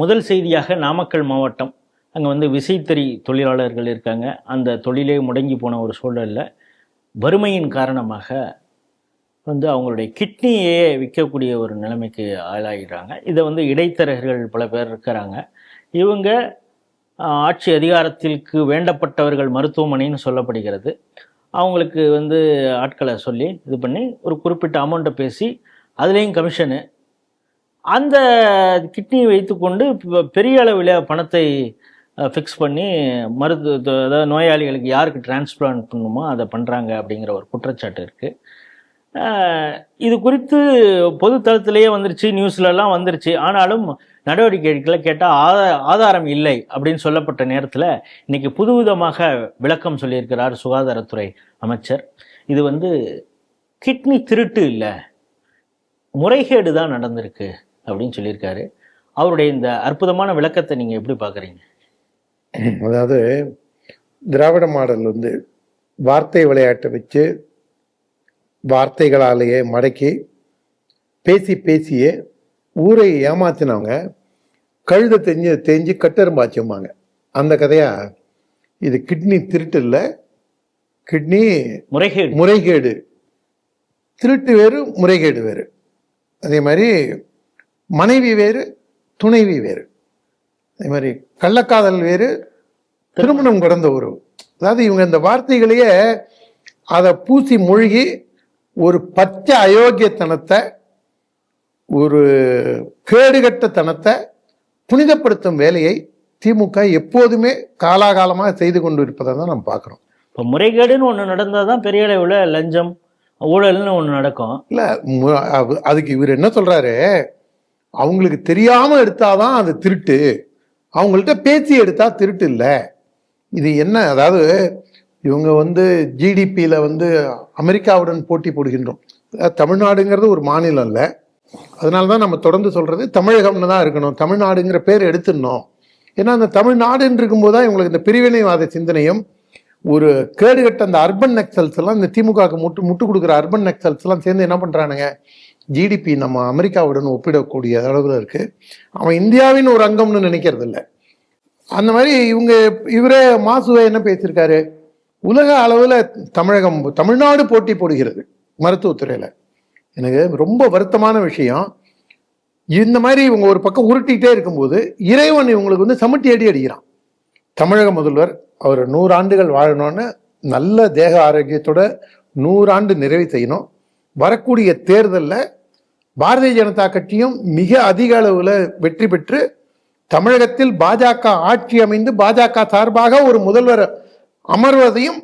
முதல் செய்தியாக நாமக்கல் மாவட்டம். அங்கே வந்து விசைத்தறி தொழிலாளர்கள் இருக்காங்க. அந்த தொழிலே முடங்கி போன ஒரு சூழலில் வறுமையின் காரணமாக வந்து அவங்களுடைய கிட்னியே விற்கக்கூடிய ஒரு நிலைமைக்கு ஆளாகிறாங்க இதை வந்து இடைத்தரகர்கள் பல பேர் இருக்கிறாங்க. இவங்க ஆட்சி அதிகாரத்திற்கு வேண்டப்பட்டவர்கள் மருத்துவமனைன்னு சொல்லப்படுகிறது. அவங்களுக்கு வந்து ஆட்களை சொல்லி இது பண்ணி ஒரு குறிப்பிட்ட அமௌண்ட்டை பேசி அதுலேயும் கமிஷனு அந்த கிட்னியை வைத்துக்கொண்டு ப- பெரிய அளவில் பணத்தை ஃபிக்ஸ் பண்ணி மருத்துவ அதாவது நோயாளிகளுக்கு யாருக்கு டிரான்ஸ்பிளான்ட் பண்ணணுமோ அதை பண்ணுறாங்க அப்படிங்கிற ஒரு குற்றச்சாட்டு இருக்குது இது குறித்து பொது தளத்திலேயே வந்துருச்சு நியூஸ்லலாம் வந்துருச்சு. ஆனாலும் நடவடிக்கைகளை கேட்டால் ஆதா ஆதாரம் இல்லை அப்படின்னு சொல்லப்பட்ட நேரத்தில் இன்றைக்கி புதுவிதமாக விளக்கம் சொல்லியிருக்கிறார் சுகாதாரத்துறை அமைச்சர். இது வந்து கிட்னி திருட்டு இல்லை முறைகேடு தான் நடந்திருக்கு. அப்படின்னு சொல்லியிருக்காரு. அவருடைய இந்த அற்புதமான விளக்கத்தை நீங்கள் எப்படி பார்க்குறீங்க? அதாவது திராவிட மாடல் வந்து வார்த்தை விளையாட்டை வச்சு வார்த்தைகளாலேயே மடக்கி பேசி பேசியே ஊரை ஏமாத்தினவங்க கழுதை தெரிஞ்சு தெரிஞ்சு கட்டெரும்பாச்சும்பாங்க அந்த கதையா? இது கிட்னி திருட்டு இல்லை கிட்னி முறைகேடு. முறைகேடு. திருட்டு வேறு முறைகேடு வேறு. அதே மாதிரி மனைவி வேறு துணைவி வேறு. அதே மாதிரி கள்ளக்காதல் வேறு திருமணம் கடந்த உறவு அதாவது இவங்க இந்த வார்த்தைகளையே அதை பூசி மூழ்கி ஒரு பச்சை அயோக்கியத்தனத்தை ஒரு கேடுகட்டத்தனத்தை புனிதப்படுத்தும் வேலையை திமுக எப்போதுமே காலாகாலமாக செய்து கொண்டு இருப்பதை தான் நம்ம பார்க்குறோம். இப்போ முறைகேடுன்னு ஒன்று நடந்தால் தான் பெரிய அளவில் லஞ்சம் ஊழல்னு ஒன்று நடக்கும். இல்ல அதுக்கு இவர் என்ன சொல்றாரு? அவங்களுக்கு தெரியாம எடுத்தாதான் அது திருட்டு. அவங்கள்ட்ட பேச்சு எடுத்தா திருட்டு இல்லை. இது என்ன? அதாவது இவங்க வந்து ஜிடிபியில் வந்து அமெரிக்காவுடன் போட்டி போடுகின்றோம். தமிழ்நாடுங்கிறது ஒரு மாநிலம் இல்லை. அதனால தான் நம்ம தொடர்ந்து சொல்கிறது தமிழகம்னு தான் இருக்கணும். தமிழ்நாடுங்கிற பேர் எடுத்துடணும். ஏன்னா அந்த தமிழ்நாடுன்னு இருக்கும்போது தான் இவங்களுக்கு இந்த பிரிவினைவாத சிந்தனையும் ஒரு கேடுகட்ட அந்த அர்பன் நக்சல்ஸ் எல்லாம் இந்த திமுகவுக்கு முட்டு முட்டு கொடுக்குற அர்பன் நக்சல்ஸ் எல்லாம் சேர்ந்து என்ன பண்ணுறானுங்க ஜிடிபி நம்ம அமெரிக்காவுடன் ஒப்பிடக்கூடிய அளவில் இருக்குது அவன் இந்தியாவின் ஒரு அங்கம்னு நினைக்கிறது இல்லை அந்த மாதிரி இவங்க இவரே மாசுவை என்ன பேசியிருக்காரு? உலக அளவில் தமிழகம் தமிழ்நாடு போட்டி போடுகிறது மருத்துவத்துறையில். எனக்கு ரொம்ப வருத்தமான விஷயம். இந்த மாதிரி இவங்க ஒரு பக்கம் உருட்டிகிட்டே இருக்கும்போது இறைவன் இவங்களுக்கு வந்து சமட்டி அடி அடிக்கிறான். தமிழக முதல்வர் அவர் நூறாண்டுகள் வாழணும்னு நல்ல தேக ஆரோக்கியத்தோட நூறாண்டு நிறைவு செய்யணும். வரக்கூடிய தேர்தலில் பாரதிய ஜனதா கட்சியும் மிக அதிக அளவில் வெற்றி பெற்று தமிழகத்தில் பாஜக ஆட்சி அமைந்து பாஜக சார்பாக ஒரு முதல்வர் அமர்வதையும்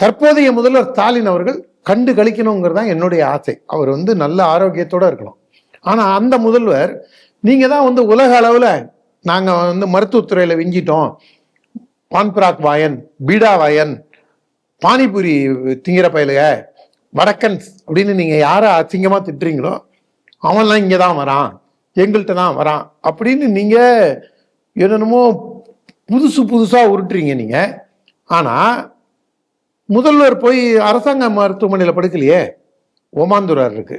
தற்போதைய முதல்வர் ஸ்டாலின் அவர்கள் கண்டு கழிக்கணுங்கிறது தான் என்னுடைய ஆசை. அவர் வந்து நல்ல ஆரோக்கியத்தோடு இருக்கணும். ஆனால் அந்த முதல்வர் நீங்கள் தான் வந்து உலக அளவில் நாங்கள் வந்து மருத்துவத்துறையில் விஞ்சிட்டோம். பான்பராக் வாயன் பீடா வாயன் பானிபூரி திங்கிற பயலுக வடக்கன்ஸ் அப்படின்னு நீங்கள் யாரை அசிங்கமாக திட்டுறீங்களோ அவன்லாம் இங்கே தான் வரான் எங்கள்கிட்ட தான் வரான் அப்படின்னு நீங்கள் என்னென்னமோ புதுசு புதுசாக உருட்டுறீங்க நீங்கள் ஆனால் முதல்வர் போய் அரசாங்க மருத்துவமனையில் படுக்கலையே ஓமாந்தூரார் இருக்கு.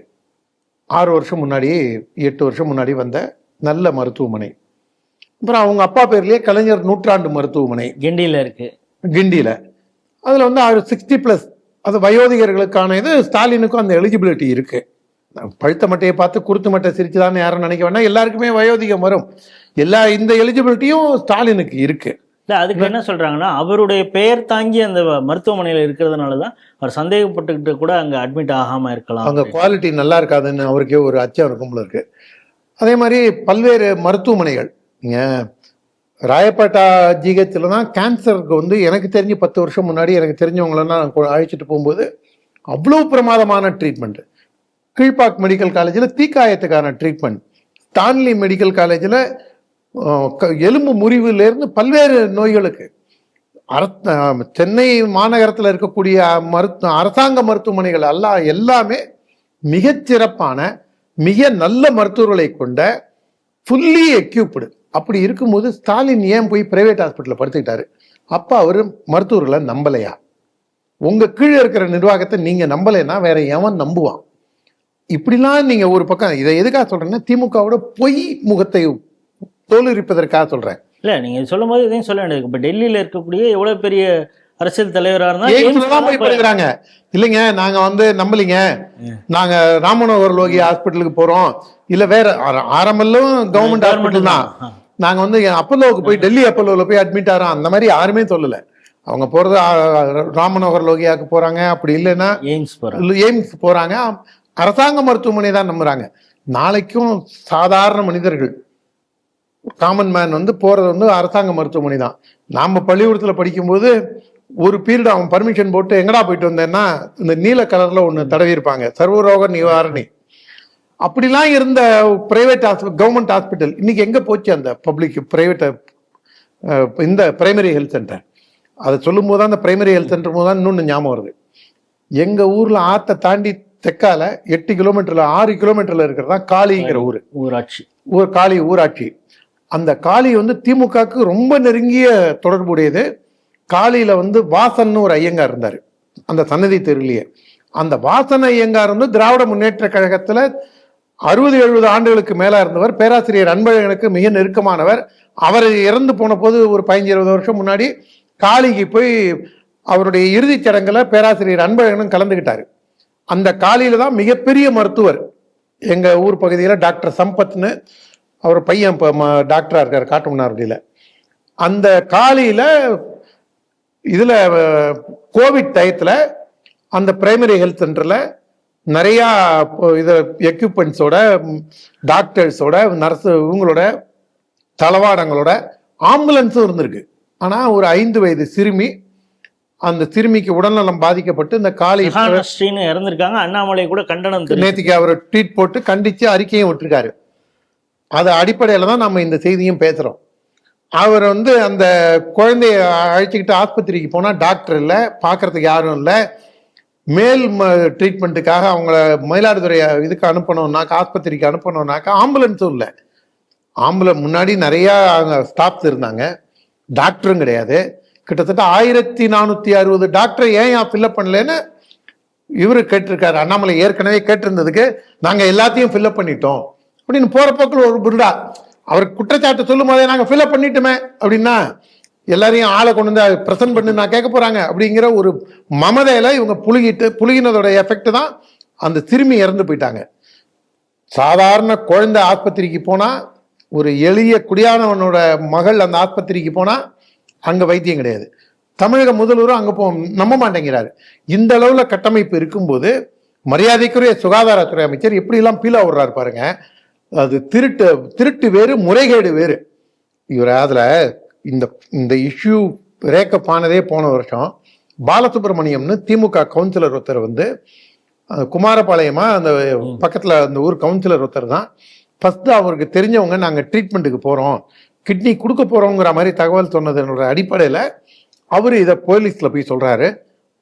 ஆறு வருஷம் முன்னாடி எட்டு வருஷம் முன்னாடி வந்த நல்ல மருத்துவமனை. அப்புறம் அவங்க அப்பா பேர்லயே கலைஞர் நூற்றாண்டு மருத்துவமனை. கிண்டியில் இருக்கு. கிண்டியில். அதில் வந்து அவர் சிக்ஸ்டி ப்ளஸ் அது வயோதிகர்களுக்கான இது ஸ்டாலினுக்கும் அந்த எலிஜிபிலிட்டி இருக்கு. பழுத்த மட்டையை பார்த்து குருத்து மட்டை சிரிச்சுதான்னு யாரும் நினைக்க வேண்டாம். எல்லாருக்குமே வயோதிகம் வரும். எல்லா இந்த எலிஜிபிலிட்டியும் ஸ்டாலினுக்கு இருக்கு. இல்லை அதுக்கு என்ன சொல்றாங்கன்னா அவருடைய பெயர் தாங்கி அந்த மருத்துவமனையில் இருக்கிறதுனால தான் அவர் சந்தேகப்பட்டுக்கிட்டு கூட அங்கே அட்மிட் ஆகாமல் இருக்கலாம். அங்கே குவாலிட்டி நல்லா இருக்காதுன்னு அவருக்கே ஒரு அச்சம் இருக்கும்ல இருக்கு. அதே மாதிரி பல்வேறு மருத்துவமனைகள் நீங்கள் ராயப்பேட்டா ஜிஹெச்சில் தான் கேன்சருக்கு வந்து எனக்கு தெரிஞ்சு பத்து வருஷம் முன்னாடி எனக்கு தெரிஞ்சவங்களெல்லாம் நான் அழைச்சிட்டு போகும்போது அவ்வளோ பிரமாதமான ட்ரீட்மெண்ட்டு கீழ்பாக் மெடிக்கல் காலேஜில் தீக்காயத்துக்கான ட்ரீட்மெண்ட் ஸ்டான்லி மெடிக்கல் காலேஜில் எலும்பு முறிவுலேருந்து பல்வேறு நோய்களுக்கு. அரச சென்னை மாநகரத்தில் இருக்கக்கூடிய மருத்துவ அரசாங்க மருத்துவமனைகள் எல்லாம் எல்லாமே மிகச்சிறப்பான மிக நல்ல மருத்துவர்களை கொண்ட ஃபுல்லி எக்யூப்டு அப்படி இருக்கும்போது ஸ்டாலின் ஏன் போய் பிரைவேட் ஹாஸ்பிட்டலில் படுத்துக்கிட்டாரு? அப்போ அவர் மருத்துவர்களை நம்பலையா? உங்க கீழே இருக்கிற நிர்வாகத்தை நீங்க நம்பலைன்னா வேற எவன் நம்புவான்? இப்படிலாம் நீங்க ஒரு பக்கம் இதை எதுக்காக சொல்றேன்னா திமுகவோட பொய் முகத்தை தோல் இருப்பதற்காக சொல்றேன். இல்ல நீங்க சொல்லும் போது இதையும் சொல்ல வேண்டியது இப்ப டெல்லியில இருக்கக்கூடிய எவ்வளவு பெரிய அரசியல் தலைவரா இருந்தா எய்ம்ஸ்ல தான் போய் படிக்கிறாங்க? இல்லைங்க நாங்க வந்து நம்பலிங்க. நாங்க ராமனோகர் லோகி ஹாஸ்பிட்டலுக்கு போறோம். இல்ல வேற ஆர- ஆரம்பலும் கவர்மெண்ட் ஹாஸ்பிட்டல் தான். நாங்க வந்து அப்பல்லோவுக்கு போய் டெல்லி அப்பல்லோவில் போய் அட்மிட் ஆகிறோம் அந்த மாதிரி யாருமே சொல்லல. அவங்க போறது ஆ, ராமனோகர் லோகியாக்கு போறாங்க. அப்படி இல்லைன்னா எய்ம்ஸ் எய்ம்ஸ் போறாங்க. அரசாங்க மருத்துவமனை தான் நம்புறாங்க. நாளைக்கும் சாதாரண மனிதர்கள் காமன் மேன் வந்து போறது வந்து அரசாங்க மருத்துவமனை தான். நாம பள்ளிக்கூடத்துல படிக்கும்போது ஒரு பீரியட் அவன் பர்மிஷன் போட்டு எங்கடா போயிட்டு வந்தேன்னா இந்த நீல கலர்ல ஒன்று தடவி இருப்பாங்க சர்வரோக நிவாரணி. அப்படிலாம் இருந்த பிரைவேட் ஹாஸ்பிட்டல் கவர்மெண்ட் ஹாஸ்பிட்டல் இன்னைக்கு எங்க போச்சு அந்த பப்ளிக் பிரைவேட் இந்த பிரைமரி ஹெல்த் சென்டர் அதை சொல்லும் போது அந்த பிரைமரி ஹெல்த் சென்டர் போது தான் இன்னொன்று ஞாபகம் வருது. எங்க ஊர்ல ஆத்தை தாண்டி தெற்கால எட்டு கிலோமீட்டர்ல ஆறு கிலோமீட்டர்ல இருக்கிறதா காளிங்கிற ஊர். ஊராட்சி. ஊர் காளி ஊராட்சி. அந்த காளி வந்து திமுகவுக்கு ரொம்ப நெருங்கிய தொடர்புடையது. காளியில வந்து வாசன்னு ஒரு ஐயங்கார் இருந்தார். அந்த சன்னதி தெருவிலேயே அந்த வாசன் ஐயங்கார் வந்து திராவிட முன்னேற்ற கழகத்துல அறுபது எழுபது ஆண்டுகளுக்கு மேலாக இருந்தவர் பேராசிரியர் அன்பழகனுக்கு மிக நெருக்கமானவர். அவர் இறந்து போன போது ஒரு பதினஞ்சு இருபது வருஷம் முன்னாடி காளிக்கு போய் அவருடைய இறுதிச் சடங்குல பேராசிரியர் அன்பழகனும் கலந்துக்கிட்டார் அந்த காலியில் தான் மிகப்பெரிய மருத்துவர். எங்கள் ஊர் பகுதியில் டாக்டர் சம்பத்னு அவர் பையன் இப்போ டாக்டராக இருக்கார் காட்டுமன்னார்டியில் அந்த காலியில் இதில் கோவிட் டயத்தில் அந்த பிரைமரி ஹெல்த் சென்டரில் நிறையா இது எக்யூப்மெண்ட்ஸோட டாக்டர்ஸோட நர்ஸ் இவங்களோட தளவாடங்களோட ஆம்புலன்ஸும் இருந்திருக்கு. ஆனா ஒரு ஐந்து வயது சிறுமி அந்த சிறுமிக்கு உடல்நலம் பாதிக்கப்பட்டு இந்த காலி இறந்திருக்காங்க. அண்ணாமலை கூட கண்டனம். நேத்திக்கு அவர் ட்வீட் போட்டு கண்டிச்சு அறிக்கையும் விட்டுருக்காரு. அது அடிப்படையில தான் நம்ம இந்த செய்தியும் பேசுறோம். அவர் வந்து அந்த குழந்தைய அழைச்சிக்கிட்டு ஆஸ்பத்திரிக்கு போனா டாக்டர் இல்லை பார்க்கறதுக்கு யாரும் இல்லை. மேல் ட்ரீட்மெண்ட்டுக்காக அவங்கள மயிலாடுதுறை இதுக்கு அனுப்பணும்னாக்கா ஆஸ்பத்திரிக்கு அனுப்பணும்னாக்கா ஆம்புலன்ஸும் இல்லை. ஆம்புலன்ஸ் முன்னாடி நிறையா அங்கே ஸ்டாஃப்ஸ் இருந்தாங்க. டாக்டரும் கிடையாது. கிட்டத்தட்ட ஆயிரத்தி நானூற்றி அறுபது டாக்டர் ஏன் ஃபில்அப் பண்ணலன்னு இவரு கேட்டிருக்காரு. அண்ணாமலை ஏற்கனவே கேட்டிருந்ததுக்கு நாங்கள் எல்லாத்தையும் ஃபில்லப் பண்ணிட்டோம். அப்படின்னு போகிற போக்கில் ஒரு புருடா அவர் குற்றச்சாட்டு சொல்லும் போதே நாங்கள் ஃபில்அப் பண்ணிட்டோமே அப்படின்னா எல்லாரையும் ஆளை கொண்டு வந்து பிரசன்ட் பண்ணி நான் கேட்க போறாங்க அப்படிங்கிற ஒரு மமதையில இவங்க புழுகிட்டு புழுகினதோட எஃபெக்ட் தான் அந்த சிறுமி இறந்து போயிட்டாங்க. சாதாரண குழந்தை ஆஸ்பத்திரிக்கு போனா ஒரு எளிய குடியானவனோட மகள் அந்த ஆஸ்பத்திரிக்கு போனா அங்க வைத்தியம் கிடையாது. தமிழக முதல்வரும் அங்க போ நம்ப மாட்டேங்கிறாரு. இந்த அளவுல கட்டமைப்பு இருக்கும்போது மரியாதைக்குரிய சுகாதாரத்துறை அமைச்சர் எப்படிலாம் பீலா விடுறாரு பாருங்க. அது திருட்டு திருட்டு வேறு முறைகேடு வேறு. இவர் அதுல இந்த இந்த இஷ்யூ ரேக்கப் ஆனதே போன வருஷம் பாலசுப்ரமணியம்னு திமுக கவுன்சிலர் ஒருத்தர் வந்து அஹ், குமாரபாளையமா அந்த பக்கத்தில் அந்த ஊர் கவுன்சிலர் ஒருத்தர் தான். ஃபஸ்ட்டு அவருக்கு தெரிஞ்சவங்க நாங்கள் ட்ரீட்மெண்ட்டுக்கு போகிறோம் கிட்னி கொடுக்க போகிறோங்கிற மாதிரி தகவல் சொன்னதனோட அடிப்படையில் அவர் இதை போலீஸில் போய் சொல்கிறாரு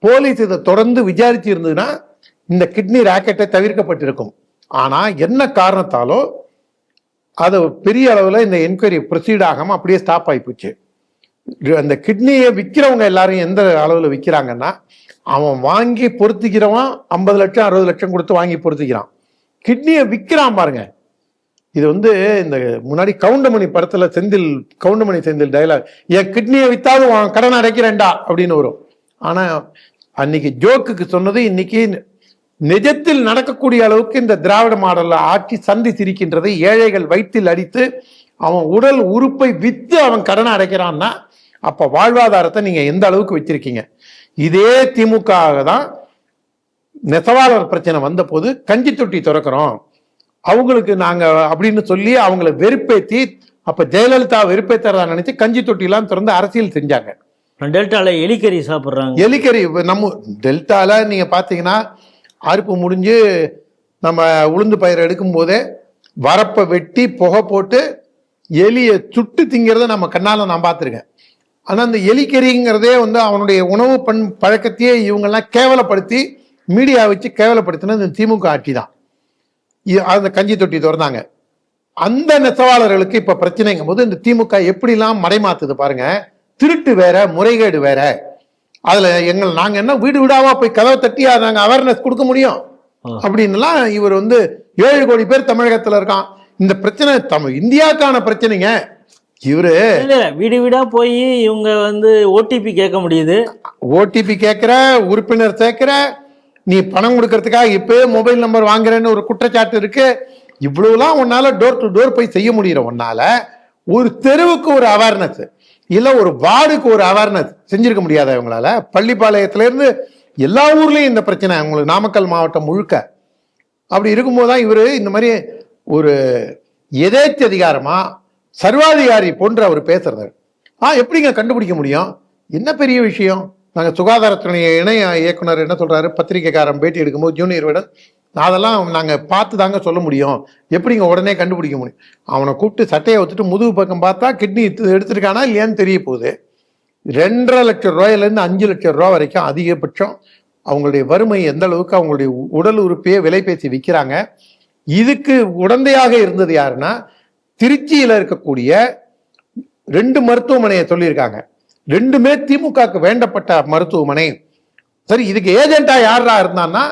போலீஸ் இதை தொடர்ந்து விசாரிச்சு இருந்ததுன்னா இந்த கிட்னி ராக்கெட்டை தவிர்க்கப்பட்டிருக்கும். ஆனால் என்ன காரணத்தாலோ அது பெரிய அளவில் இந்த என்கொயரி ப்ரொசீட் ஆகாமல் அப்படியே ஸ்டாப் ஆயிப்போச்சு அந்த கிட்னியை விற்கிறவங்க எல்லாரும் எந்த அளவில் விற்கிறாங்கன்னா அவன் வாங்கி பொருத்திக்கிறவன் ஐம்பது லட்சம் அறுபது லட்சம் கொடுத்து வாங்கி பொருத்திக்கிறான். கிட்னியை விற்கிறான் பாருங்க. இது வந்து இந்த முன்னாடி கவுண்டமணி படத்தில் செந்தில் கவுண்டமணி செந்தில் டயலாக் என் கிட்னியை விற்றாலும் கடன் அடைக்கிறேன்டா அப்படின்னு வரும். ஆனால் அன்னைக்கு ஜோக்குக்கு சொன்னது இன்னைக்கு நிஜத்தில் நடக்கக்கூடிய அளவுக்கு இந்த திராவிட மாடல்ல ஆட்சி சந்தி சிரிக்கின்றது ஏழைகள் வயிற்றில் அடித்து அவன் உடல் உறுப்பை வித்து அவன் கடனை அடைக்கிறான்னா அப்ப வாழ்வாதாரத்தை நீங்க எந்த அளவுக்கு வச்சிருக்கீங்க? இதே திமுக தான் நெசவாளர் பிரச்சனை வந்தபோது கஞ்சி தொட்டி திறக்கிறோம். அவங்களுக்கு நாங்க அப்படின்னு சொல்லி அவங்கள வெறுப்பேத்தி அப்ப ஜெயலலிதா வெறுப்பேத்துறதா நினைச்சு கஞ்சி தொட்டிலாம் திறந்து அரசியல் செஞ்சாங்க. டெல்டால எலிக்கறி சாப்பிடுறாங்க. எலிக்கறி நம்ம டெல்டால நீங்க பாத்தீங்கன்னா அறுப்பு முடிஞ்சு நம்ம உளுந்து பயிர் எடுக்கும் போதே வரப்பை வெட்டி புகை போட்டு எலியை சுட்டு திங்கிறத நம்ம கண்ணால் நான் பார்த்துருக்கேன். ஆனால் அந்த எலிக்கறிங்கிறதே வந்து அவனுடைய உணவு பண் பழக்கத்தையே இவங்கெல்லாம் கேவலப்படுத்தி மீடியா வச்சு கேவலப்படுத்தினது இந்த திமுக ஆட்சி தான். அந்த கஞ்சி தொட்டி திறந்தாங்க. அந்த நெசவாளர்களுக்கு இப்போ பிரச்சனைங்கும் போது இந்த திமுக எப்படிலாம் மடைமாத்துது பாருங்க. திருட்டு வேற முறைகேடு வேற. அதுல எங்கள் நாங்க என்ன வீடு வீடாவா போய் கதவை தட்டி அதை நாங்க அவேர்னஸ் கொடுக்க முடியும்? ஆ. அப்படின்னுலாம் இவர் வந்து ஏழு கோடி பேர் தமிழகத்துல இருக்கான். இந்த பிரச்சனை தமிழ் இந்தியாவுக்கான பிரச்சனைங்க. இவரு வீடு வீடா போய் இவங்க வந்து ஓடிபி கேட்க முடியுது. ஓடிபி கேட்குற உறுப்பினர் சேர்க்கிற நீ பணம் கொடுக்கறதுக்காக இப்பவே மொபைல் நம்பர் வாங்குறேன்னு ஒரு குற்றச்சாட்டு இருக்கு. இவ்வளவுலாம் உன்னால டோர் டு டோர் போய் செய்ய முடியற உன்னால ஒரு தெருவுக்கு ஒரு அவேர்னஸ் இல்லை ஒரு வார்டுக்கு ஒரு அவேர்னஸ் செஞ்சிருக்க முடியாத இவங்களால? பள்ளிப்பாளையத்திலேருந்து எல்லா ஊர்லேயும் இந்த பிரச்சனை. அவங்களுக்கு நாமக்கல் மாவட்டம் முழுக்க. அப்படி இருக்கும்போது தான் இவர் இந்த மாதிரி ஒரு எதேச்சதிகாரமா சர்வாதிகாரி போன்று அவர் பேசுறது ஆ எப்படிங்க கண்டுபிடிக்க முடியும்? என்ன பெரிய விஷயம்? நாங்கள் சுகாதாரத்துறை இணைய இயக்குனர் என்ன சொல்கிறாரு பத்திரிக்கைக்காரன் பேட்டி எடுக்கும்போது ஜூனியர் விட அதெல்லாம் நாங்கள் பார்த்து தாங்க சொல்ல முடியும். எப்படிங்க உடனே கண்டுபிடிக்க முடியும்? அவனை கூப்பிட்டு சட்டையை வச்சுட்டு முதுகு பக்கம் பார்த்தா கிட்னி எடுத்துருக்கானா இல்லையான்னு தெரிய போகுது. ரெண்டரை லட்சம் ரூபாயிலேருந்து அஞ்சு லட்சம் ரூபா வரைக்கும் அதிகபட்சம் அவங்களுடைய வறுமை எந்த அளவுக்கு அவங்களுடைய உடல் உறுப்பையே விலை பேசி விற்கிறாங்க இதுக்கு உடந்தையாக இருந்தது யாருன்னா திருச்சியில் இருக்கக்கூடிய ரெண்டு மருத்துவமனையை சொல்லியிருக்காங்க. ரெண்டுமே திமுகக்கு வேண்டப்பட்ட மருத்துவமனை. சரி இதுக்கு ஏஜென்ட்டா யாரா இருந்தான்னா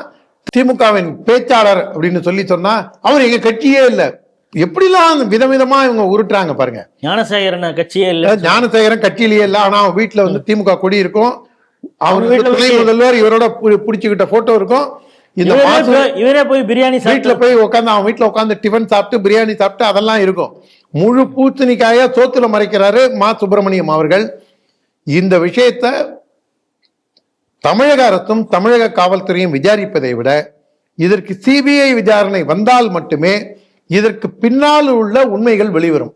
திமுகவின் பேச்சாளர் அப்படின்னு சொல்லி சொன்னா அவர் எங்க கட்சியே இல்லை. எப்படிலாம் விதவிதமா இவங்க உருட்டுறாங்க பாருங்க. ஞானசேகரன் கட்சியே இல்ல ஞானசேகரன் கட்சியிலேயே இல்லை ஆனா அவன் வீட்டுல வந்து திமுக கொடி இருக்கும். அவர் துணை முதல்வர் இவரோட பிடிச்சுக்கிட்ட போட்டோ இருக்கும். இந்த இவரே போய்- இவரே போய் பிரியாணி வீட்டுல போய் உட்காந்து அவன் வீட்டுல உட்காந்து டிஃபன் சாப்பிட்டு பிரியாணி சாப்பிட்டு அதெல்லாம் இருக்கும். முழு பூசணிக்காய சோத்துல மறைக்கிறாரு மா சுப்பிரமணியம் அவர்கள். இந்த விஷயத்த தமிழக அரசும் தமிழக காவல்துறையும் விசாரிப்பதை விட இதற்கு சிபிஐ விசாரணை வந்தால் மட்டுமே இதற்கு பின்னால் உள்ள உண்மைகள் வெளிவரும்.